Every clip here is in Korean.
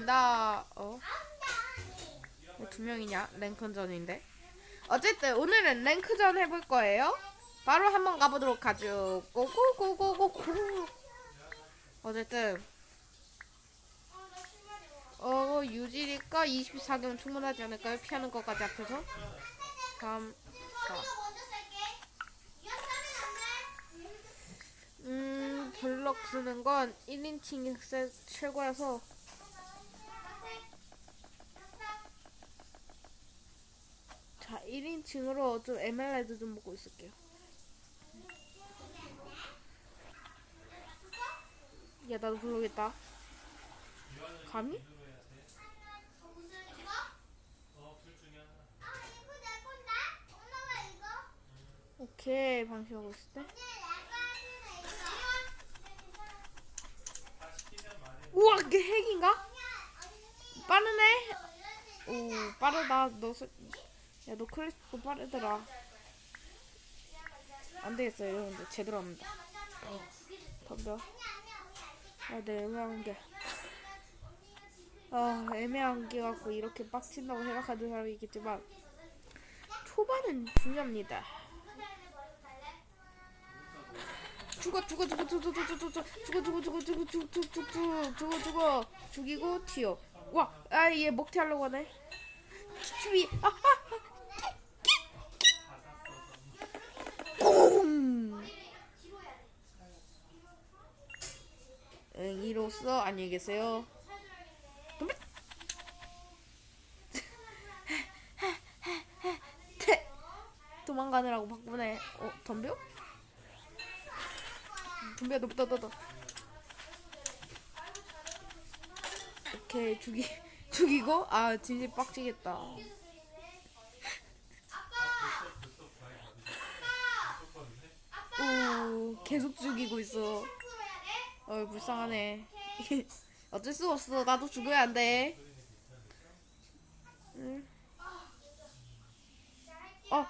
보인다. 어? 왜두 명이냐? 랭크전인데. 어쨌든 오늘은 랭크전 해볼 거예요. 바로 한번 가보도록 하죠. 고고고고고고. 어쨌든 어 유지니까 24경 충분하지 않을까요? 피하는 것까지 앞에서 3, 4. 음 블럭 쓰는 건 1인칭 이 최고라서 자 1인칭으로 좀 에메랄드 좀 먹고 있을게요. 야 나도 블럭했다. 감히? 오케이 방심하고 있을 때. 우와 그게 핵인가? 빠르네? 오 빠르다. 너 야 너 크리스토 빠르더라 안 되겠어 여러분들 제대로 합니다 어, 덤벼 아네 애매한 게 아, 애매한 게 갖고 이렇게 빡친다고 생각하는 사람이 있겠지만 초반은 중요합니다 죽어 죽어 죽어 죽어 죽어 죽어 죽어 죽어 죽어 죽어 죽어 죽어 죽어 죽어 죽어 죽이고 튀어 와아얘 먹튀 하려고 하네 주위 아아 응 이로써 안녕히 계세요. 덤벼 도망가느라고 바꾸네 어 덤벼? 덤벼 너부터 너도 오케이 죽이 죽이고? 아 진짜 빡치겠다. 오 계속 죽이고 있어 어 불쌍하네 어쩔 수 없어 나도 죽어야 응. 어.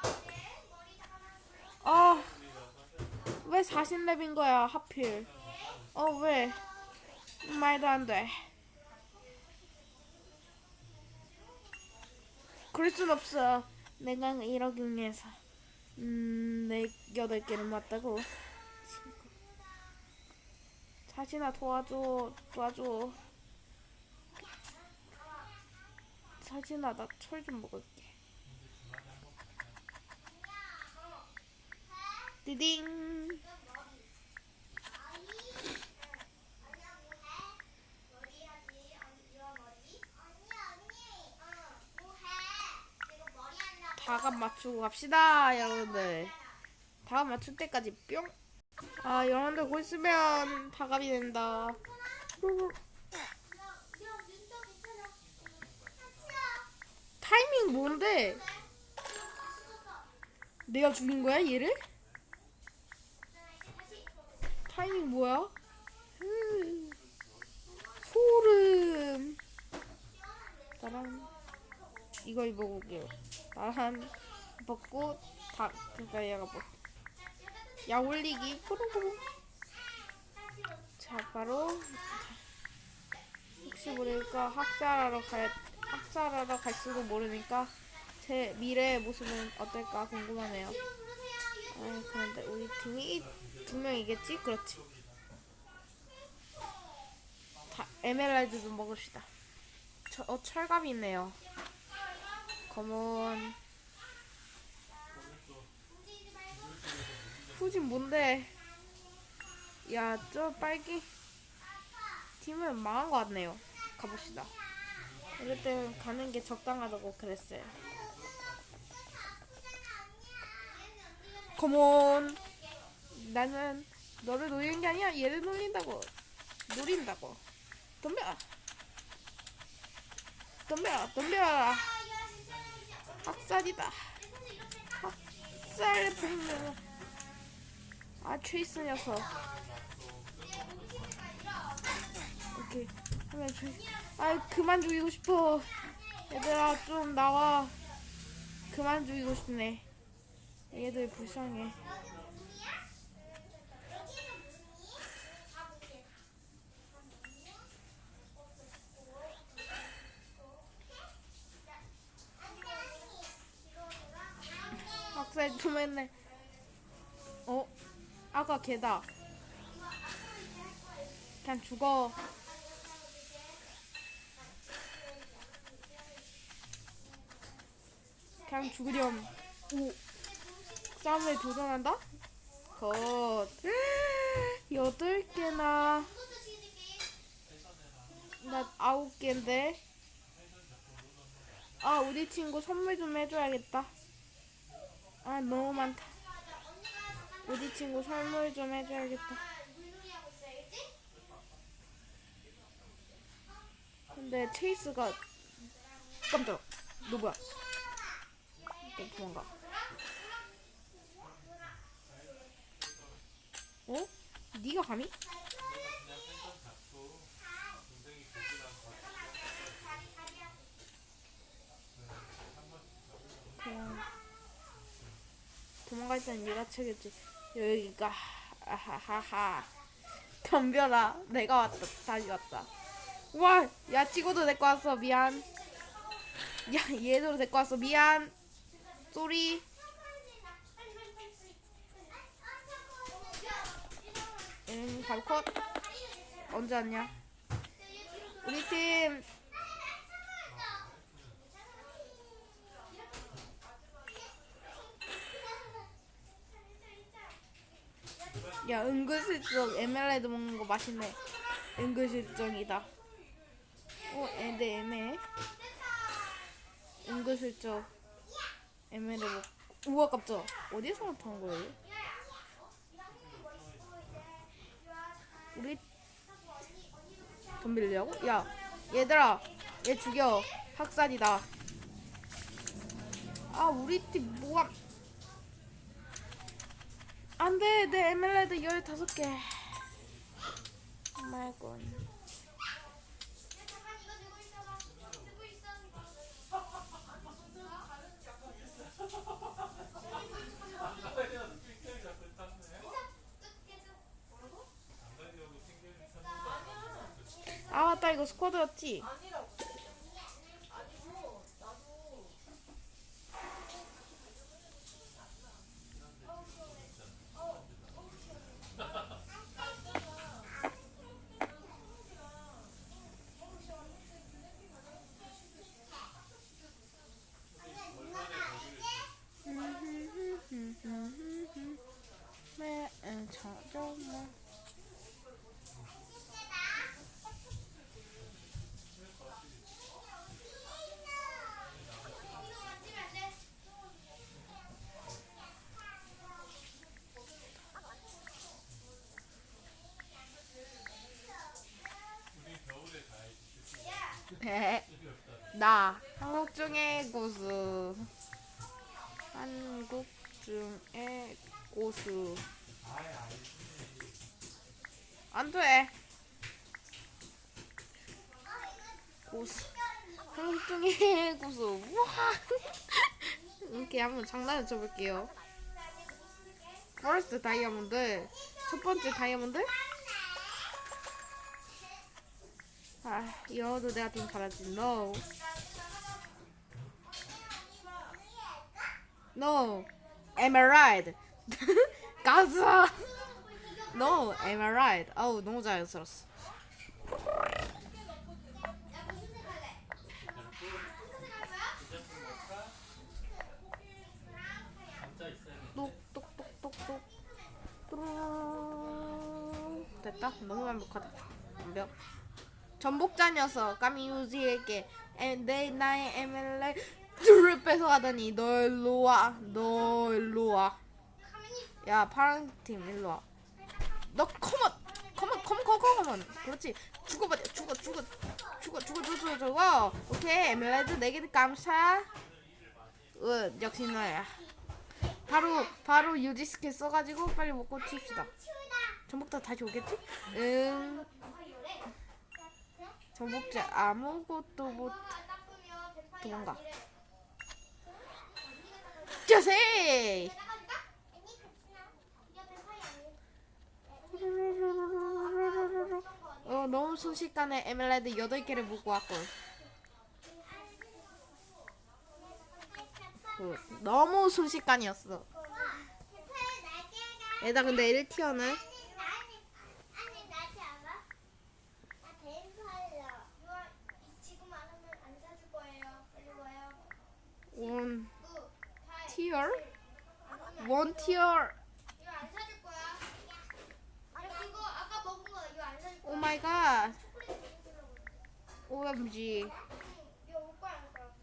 아. 왜 40렙인 거야, 하필. 어, 왜? 말도 안 돼. 그럴 순 없어. 내가 1억 중에서. 음, 내 8개는 맞다고. 자신아, 도와줘. 도와줘. 자신아, 나 철 좀 먹을게. 디딩. 다감 맞추고 갑시다, 여러분들. 다감 맞출 때까지 뿅. 아, 여러분들 곧 있으면 다감이 된다. 타이밍 뭔데? 내가 죽인 거야, 얘를? 타이밍 뭐야? 음, 소름. 나랑 이거 입어볼게요. 나한 벗고 다 그니까 얘가 뭐. 야 올리기 푸르푸르. 자 바로 혹시 모르니까 학살하러 갈 학살하러 갈수도 모르니까 제 미래의 모습은 어떨까 궁금하네요. 아 그런데 우리 팀이 두 명이겠지? 그렇지. 다 에메랄드 좀 먹읍시다. 저, 어, 철갑이 있네요. 검은. 후진 뭔데? 야, 저 빨기 팀은 망한 것 같네요. 가봅시다. 이럴 때 가는 게 적당하다고 그랬어요. 컴온. 나는 너를 노리는 게 아니야. 얘를 놀린다고. 노린다고. 덤벼. 덤벼. 덤벼. 학살이다. 학살 분명. 아 트레이스 녀석. 오케이. 하면 트아 그만 죽이고 싶어. 얘들아 좀 나와. 그만 죽이고 싶네. 얘들 불쌍해. 박살 좀 했네. 어? 아까 걔다. 그냥 죽어. 그냥 죽으렴. 오. 싸움에 도전한다? 컷. 여덟 개나. 나 아홉 개인데. 아, 우리 친구 선물 좀 해줘야겠다. 아, 너무 많다. 우리 친구 선물 좀 해줘야겠다. 근데 체이스가 깜짝. 너 뭐야? 너 도망가. 어? 네가 감히? 도망갈 때는 네가 책이지. 여기가 하하하. 덤벼라. 내가 왔다. 다시 왔다. 와, 야 찍어도 데리고 왔어. 미안. 야 얘도 데리고 왔어. 미안. 쏘리. 음, 바로 컷. 언제 왔냐? 우리 팀 야 은근슬쩍 에메랄드 먹는 거 맛있네. 은근슬쩍이다. 어 애들 애매해 은근슬쩍 에메랄드 먹 우와 깜짝 어디서 나타난 거예요? 우리 덤빌려고? 야 얘들아 얘 죽여. 학살이다. 아 우리 팀 뭐가 안돼 내 에메랄드 15개. 말건 아 맞다. 이거 스쿼드였지? 네, 네. 나 한국 중의 고수 중의 고수. 안 돼. 고수. 한국 중의 고수. 우와. 이렇게 한번 장난을 쳐볼게요. 퍼스트 다이아몬드. 첫 번째 다이아몬드? 아 이어도 내가 좀 잘하지 no. No emerald 가자 no emerald 아우 너무 자연스러웠어. 됐다. 너무 완벽하다. 완벽. 전복자 녀석 까미유지에게. 에, 내 나의 에 메랄드를 뺏어가다니 너 일로 와 너 일로 와 야 파란 팀 일로 와 너 컴온 컴온 컴온 컴온 컴온 그렇지. 죽어버려 죽어 죽어 죽어 죽어 죽어 죽어 오케이 에메랄드 네개 감사 으 역시 너야. 바로 바로 유지 스킬 써가지고 빨리 먹고 튑시다. 전복자 다시 오겠지? 응. 전복자 아무것도 못 도망가 자세. 어 너무 순식간에 에메랄드 8개를 먹고 왔고 그, 너무 순식간이었어. 얘다 근데 1티어는 아 원 너, 다 티어? 안 오면 원 티어 이거 안 사줄 거야. 야, 그거 아까 먹은 거 이거 안 사줄 거야. 오 마이 갓 OMG?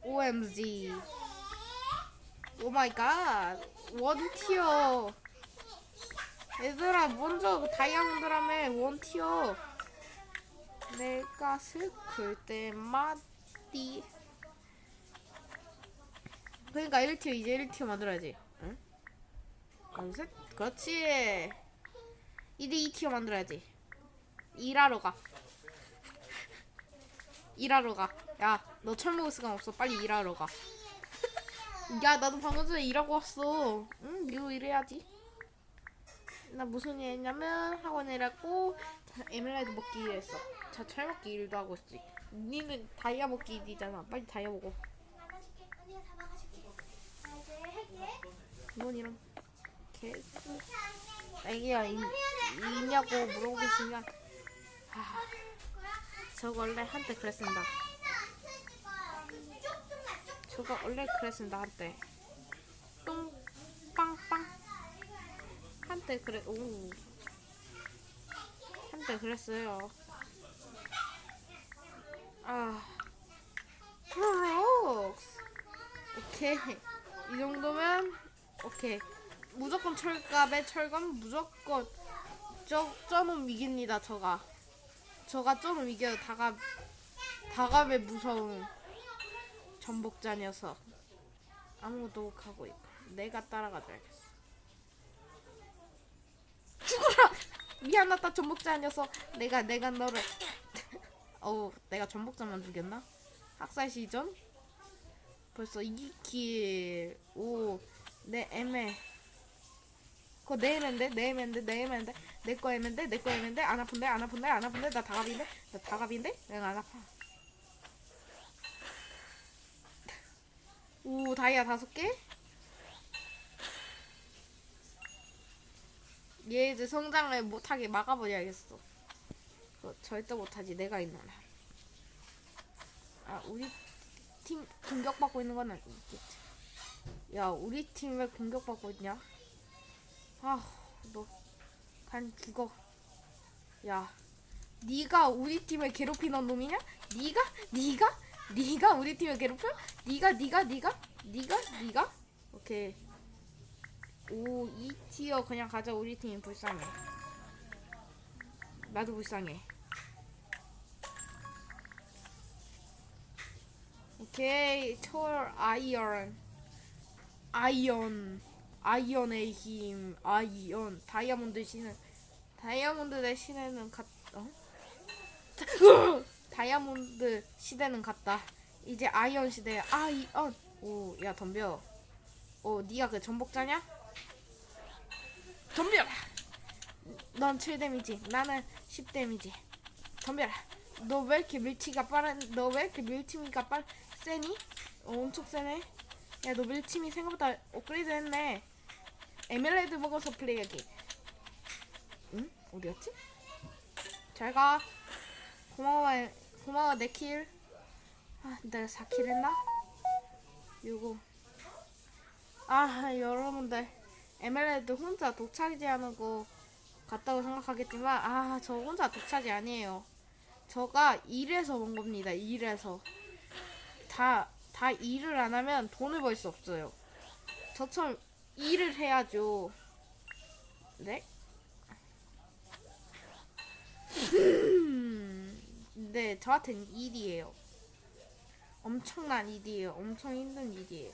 OMG 오 마이 갓 원 티어 얘들아 먼저 다이아몬드라며 원 티어 내가 슬플 때마디 그러니까 1티어 이제 1티어 만들어야지. 응? 둘셋 그렇지. 이제 2티어 만들어야지. 일하러 가. 일하러 가야너 철 먹을 시간 없어. 빨리 일하러 가. 야 나도 방금 전에 일하고 왔어. 응? 니도 일해야지. 나 무슨 일 했냐면 학원 일했고 자, 에메랄드 먹기 일했어 자 철 먹기 일도 하고 있지. 니는 다이아 먹기 일이잖아. 빨리 다이아 먹어 막아줄게. 언니가 다 막아줄게. 나 이제 할게. 넌 이런 개 애기야 이, 있냐고 물어보겠으면 아, 저 원래 한때 그랬습니다. 저가 원래 그랬습니다 한때. 똥빵빵. 한때 그래 오. 한때 그랬어요. 아 프로록스 오케이. 이 정도면 오케이. 무조건 철갑에 철갑? 무조건 저 저놈 이깁니다 저가. 저가 저놈 이겨요. 다갑 다갑의 무서움 전복자 녀석. 아무것도 못하고 있고. 내가 따라가줘야겠어. 죽어라! 미안하다 전복자 녀석. 내가 내가 너를. 어우 내가 전복자만 죽였나? 학살 시전? 벌써 2킬 오 내 애매 그거 내 애매인데 내 애매인데 내 애매인데 내거 애매인데 내거 애매인데 안 아픈데 안 아픈데 안 아픈데 나 다갑인데 나 다갑인데 내가 안 아파 오 다이아 다섯 개? 얘 이제 성장을 못하게 막아버려야겠어. 그거 절대 못하지 내가 있는 한. 아 우리 팀 공격받고 있는 건 아니겠지. 야 우리 팀 왜 공격받고 있냐? 아너간 죽어. 야 네가 우리 팀을 괴롭히는 놈이냐? 네가? 네가? 네가 우리 팀을 괴롭혀? 네가 네가 네가? 네가? 네가? 오케이. 오 2티어 그냥 가자 우리 팀. 불쌍해. 나도 불쌍해. 오케이 철 아이언 아이언 아이언의 힘 아이언 다이아몬드 신은 다이아몬드 대 신에는 같 어? 다이아몬드 시대는 갔다. 이제 아이언 시대야. 아이언. 오, 야 덤벼. 오, 네가 그 전복자냐? 덤벼라. 넌 7데미지. 나는 10데미지. 덤벼라. 너 왜 이렇게 밀치가 빠른? 너 왜 이렇게 밀치미가 빠른? 세니? 어, 엄청 세네. 야, 너 밀치미 생각보다 업그레이드 했네. 에메랄드 먹어서 플레이하기. 응? 어디였지? 잘 가. 고마워, 고마워, 내 킬. 아, 내가 4킬 했나? 요거. 아, 여러분들. 에메랄드 혼자 독차지 하는 거 같다고 생각하겠지만, 아, 저 혼자 독차지 아니에요. 저가 일해서 온 겁니다, 일해서. 다, 다 일을 안 하면 돈을 벌 수 없어요. 저처럼 일을 해야죠. 네? 네, 저한테는 일이에요. 엄청난 일이에요. 엄청 힘든 일이에요.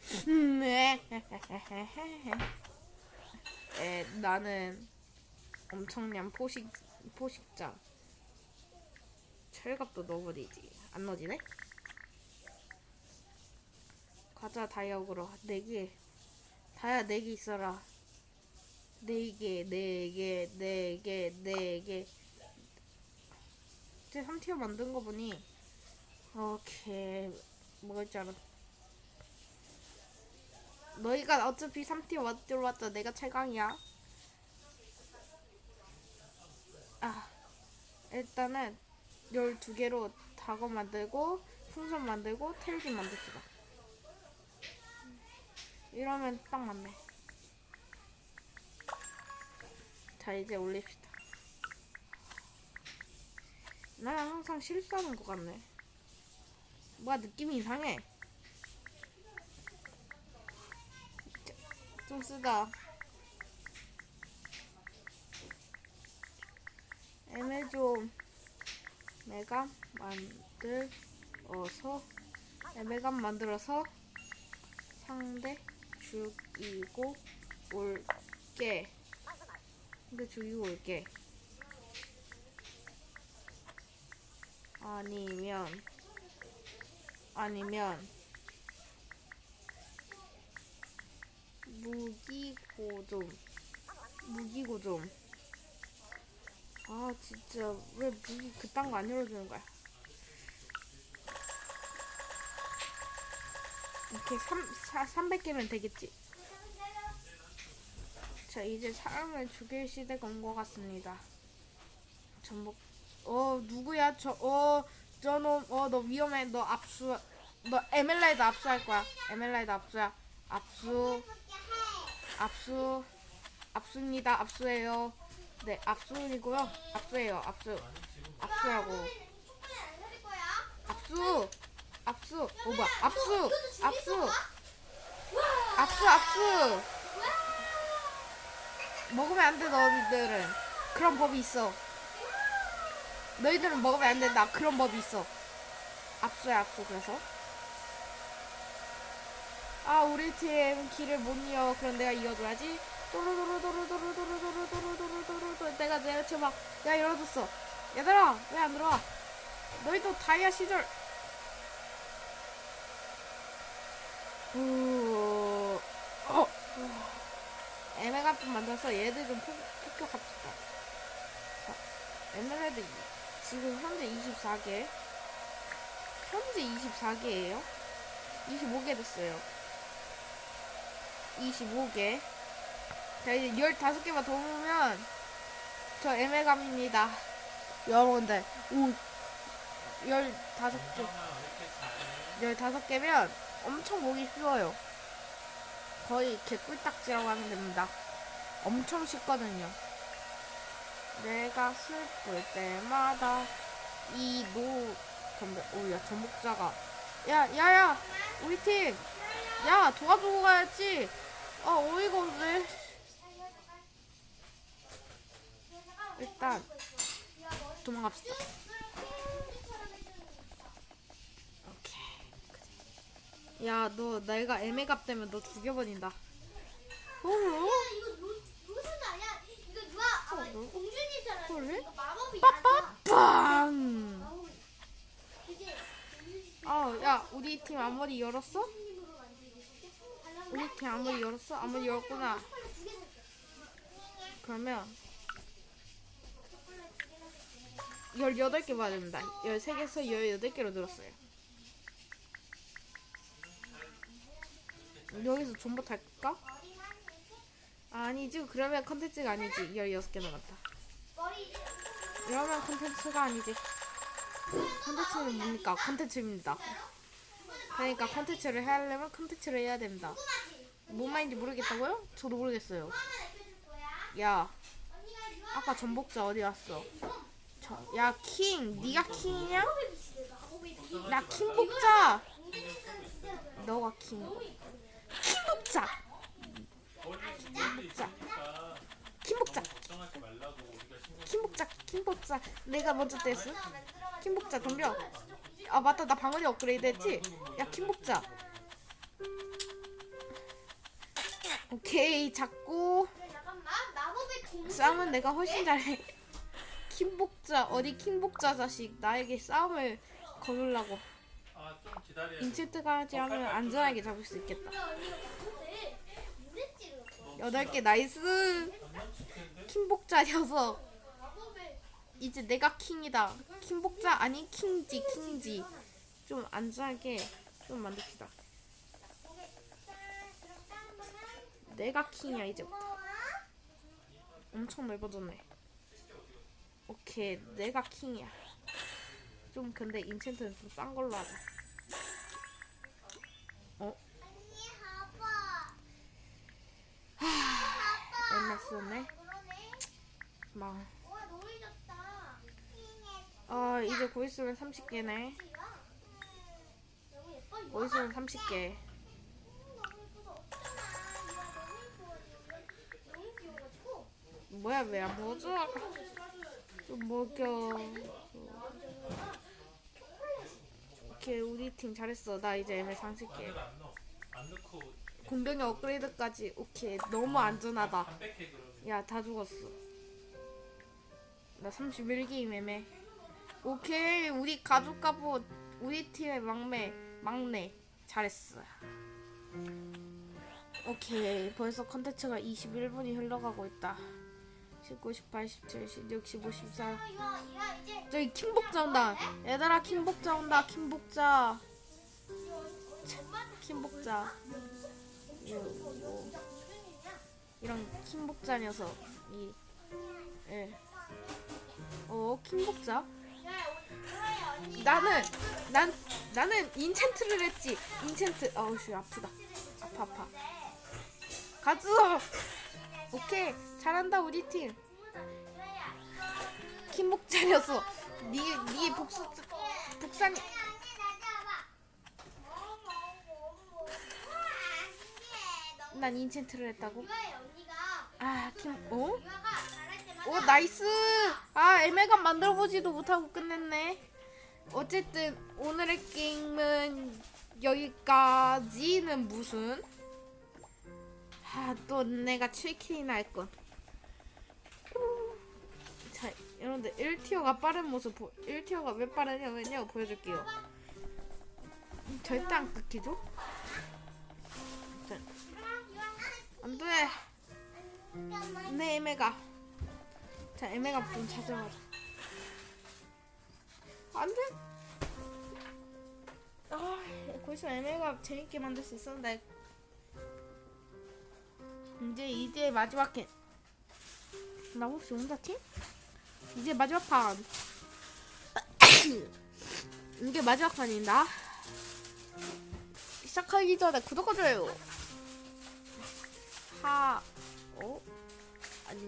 네. 에, 나는 엄청난 포식 포식자. 철갑도 넣어버리지. 안 넣어지네? 가자 다이아으로 네 개. 다이아 네개 있어라. 네 개, 네 개, 네 개, 네 개. 이제 3티어 만든 거 보니 오케이 먹을 줄 알았 너희가 어차피 3티어 못 들어왔자 내가 최강이야. 아, 일단은 12개로 다거 만들고 풍선 만들고 텔기 만듭시다. 이러면 딱 맞네. 자, 이제 올립시다. 나는 항상 실수하는 것 같네. 뭐가 느낌이 이상해. 좀 쓰다. 애매 좀 내가 만들어서 애매감 만들어서 상대 죽이고 올게. 상대 죽이고 올게. 아니면 아니면 무기고좀 무기고좀 아 진짜. 왜 무기 그딴 거 안 열어주는 거야? 이렇게 3, 300개면 되겠지? 자 이제 사람을 죽일 시대가 온 것 같습니다. 전복. 어 누구야? 저어 저놈. 어 너 위험해. 너 압수 너 에멜라이드 압수할 거야. 에멜라이드 압수야. 압수. 압수. 압수입니다. 압수해요 네 압수이고요. 압수해요. 압수. 거야. 압수. 압수. 오 뭐야. 압수. 압수. 압수 압수. 먹으면 안 돼 너희들은. 그런 법이 있어. 너희들은 먹으면 안 된다. 그런 법이 있어. 압수야 압수. 그래서. 아 우리 팀 길을 못 이어. 그럼 내가 이어줘야지 또르르르르르르르르르르르르르 내가 내가 지금 막야 열어줬어 얘들아 왜 안 들어와 너희도 다이아 시절 우 어. 에메가 좀 만들어서 얘들 좀 폭, 폭격합시다. 자, 에메랄드 지금 현재 24개. 현재 24개예요. 25개 됐어요. 25개. 자, 이제 15개만 더 모으면 저 에메감입니다. 여러분들, 오, 15개. 15개면 엄청 보기 쉬워요. 거의 개꿀딱지라고 하면 됩니다. 엄청 쉽거든요. 내가 슬플 때마다 이노 전복 오야 전복자가 야 야야 우리 팀야 도와주고 가야지 아 어이가 없네 일단 도망갑시다. 오케이. 야, 너 내가 애매갑 되면 너 죽여버린다. 어? 호로. 공주님처럼 빠빠빵. 아, 야, 우리 팀 아무리 열었어? 우리 팀 아무리 열었어? 아무리 열었구나. 그러면 18개 봐야 됩니다. 13개에서 18개로 늘었어요. 여기서 존버 탈까? 아니지. 그러면 컨텐츠가 아니지. 16개 남았다. 이러면 컨텐츠가 아니지. 컨텐츠는 뭡니까? 컨텐츠입니다. 그러니까 컨텐츠를 하려면 컨텐츠를 해야 됩니다. 뭔 말인지 모르겠다고요? 저도 모르겠어요. 야, 아까 전복자 어디 갔어? 쳐. 야, 킹. 네가 킹이냐? 나킹 아, 뽑자. 너가 킹. 킹 뽑자. 뽑자. 킹 뽑자. 킹 뽑자. 킹 뽑자. 내가 먼저 됐어. 킹 뽑자. 덤벼. 아, 맞다. 나 방어력 업그레이드 했지? 야, 킹 뽑자. 오케이. 잡고 싸움은 내가 훨씬 잘해. 킹복자 어디 킹복자 자식 나에게 싸움을 아좀 기다려. 인체트까지 하면 안전하게 잡을 수 있겠다. 언니가 근데 물에 찌르고. 여덟 개 나이스. 킹복자 녀석. 이제 내가 킹이다. 킹복자 아니 킹지 킹지. 좀 안전하게 좀 만듭시다. 내가 킹이야 이제부터. 엄청 넓어졌네 오케이 내가 킹이야 좀 근데 인챈트는 좀 싼 걸로 하자 어? 언니 봐봐. 얼마 쓰네? 그러네. 막. 와 너무 잊었다. 아 이제 곧 있으면 30개네 너무 예뻐 이거. 곧 있으면 30개 너무 예뻐서 어쩌나. 이거 너무 예뻐가지고 너무 귀여워가지고. 뭐야 왜안 먹어줘? 좀 먹여. 오케이 우리 팀 잘했어. 나 이제 ML 30개 마늘 안 넣어. 안 넣고 공병의 업그레이드까지. 오케이 너무 안전하다. 야 다 죽었어. 나 31게임 애매 오케이 우리 가족 갑옷 우리 팀의 막내 막내. 잘했어. 오케이 벌써 컨텐츠가 21분이 흘러가고 있다 19, 18, 17, 16, 15, 14 이거 이거 이거 이제 저기 킴복자 온다. 얘들아 킴복자 온다 킴복자. 킴복자? 이런 킴복자 녀석 이 예. 어 킴복자. 나는 난 나는 인챈트를 했지. 인챈트. 어우씨 아프다. 아파 아파. 가즈 오케이 잘한다 우리 팀. 킴복자 녀석 니니 복수. 너무 난 인챈트를 했다고? 언니가 아킴 어? 오 나이스! 아 애매감 만들어 보지도 못하고 끝냈네. 어쨌든 오늘의 게임은 여기까지는 무슨? 아 또 내가 7킬이나 할건 자 여러분들 1티어가 빠른 모습 보, 1티어가 왜 빠르냐면요 보여줄게요. 절대 안 끊기죠? 자, 안돼. 내 애매가. 자 애매가 좀 찾아가자. 안돼. 아 거기서 애매가 재밌게 만들 수 있었는데. 이제 이제 마지막 캔나 혹시 혼자 팀? 이제 마지막 판. 이게 마지막 판입니다. 시작하기 전에 구독과 좋아요. 하 어? 아니